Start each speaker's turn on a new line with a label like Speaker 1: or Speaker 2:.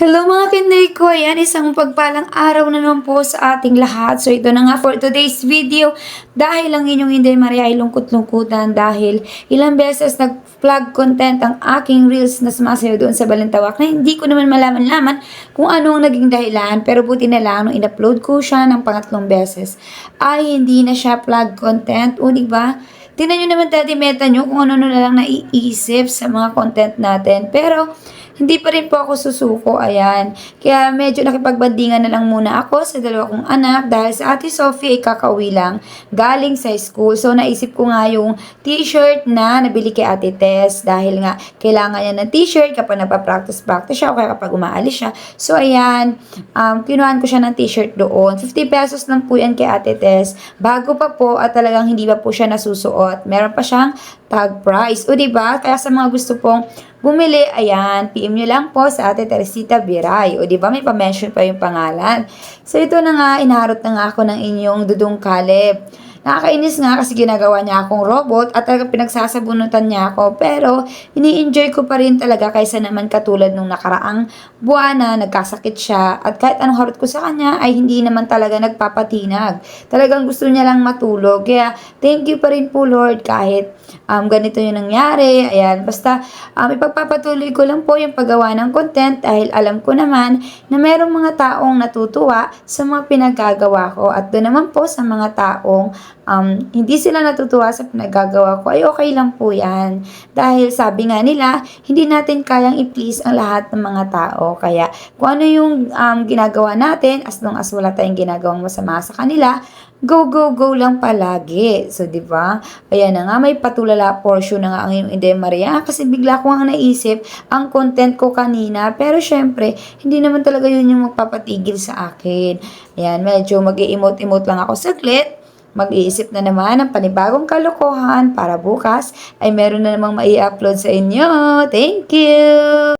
Speaker 1: Hello mga kinday ko! Ayan, isang pagpalang araw na naman po sa ating lahat. So ito na nga for today's video. Dahil ang inyong Inday Maria ay lungkot-lungkutan dahil ilang beses nag-vlog content ang aking reels na sumasayo doon sa Balintawak na hindi ko naman malaman-laman kung ano ang naging dahilan. Pero buti na lang nung in-upload ko siya ng pangatlong beses ay hindi na siya vlog content. O diba? Tingnan nyo naman dati meta nyo kung ano na lang naiisip sa mga content natin. Pero, hindi pa rin po ako susuko, ayan. Kaya medyo nakipagbandingan na lang muna ako sa dalawa kong anak dahil sa ate Sophie ay kakauwi lang galing sa school. So naisip ko nga yung t-shirt na nabili kay ate Tess dahil nga kailangan niya ng t-shirt kapag nagpa-practice-practice siya o kaya kapag umaalis siya. So ayan, um, kinuhaan ko siya ng t-shirt doon. 50 pesos lang po yan kay ate Tess. Bago pa po at talagang hindi pa po siya nasusuot. Meron pa siyang tag price. O diba? Kaya sa mga gusto pong bumili, ayan, PM nyo lang po sa ate Teresita Biray. O diba? May pa-mention pa yung pangalan. So ito na nga, inaharot na nga ako ng inyong dudong kaleb. Nakakainis nga kasi ginagawa niya akong robot at talaga pinagsasabunutan niya ako. Pero, ini-enjoy ko pa rin talaga kaysa naman katulad nung nakaraang buwan na nagkasakit siya. At kahit anong harot ko sa kanya ay hindi naman talaga nagpapatinag. Talagang gusto niya lang matulog. Kaya, thank you pa rin po Lord kahit um, ganito yung nangyari. Ayan, basta um, ipagpapatuloy ko lang po yung paggawa ng content dahil alam ko naman na merong mga taong natutuwa sa mga pinagagawa ko. At doon naman po sa mga taong um, hindi sila natutuwa sa pinagagawa ko, ay okay lang po yan. Dahil sabi nga nila, hindi natin kayang i-please ang lahat ng mga tao. Kaya kung ano yung um, ginagawa natin, as long as wala tayong ginagawang masama sa kanila, go, go, go lang palagi. So, di ba? Ayan na nga, may patulala portion na nga ang iyong Inde Maria. Kasi bigla ko nga naisip ang content ko kanina. Pero, syempre, hindi naman talaga yun yung magpapatigil sa akin. Ayan, medyo mag emote-emote lang ako saglit. Mag-iisip na naman ng panibagong kalokohan para bukas ay meron na namang mai-upload sa inyo. Thank you!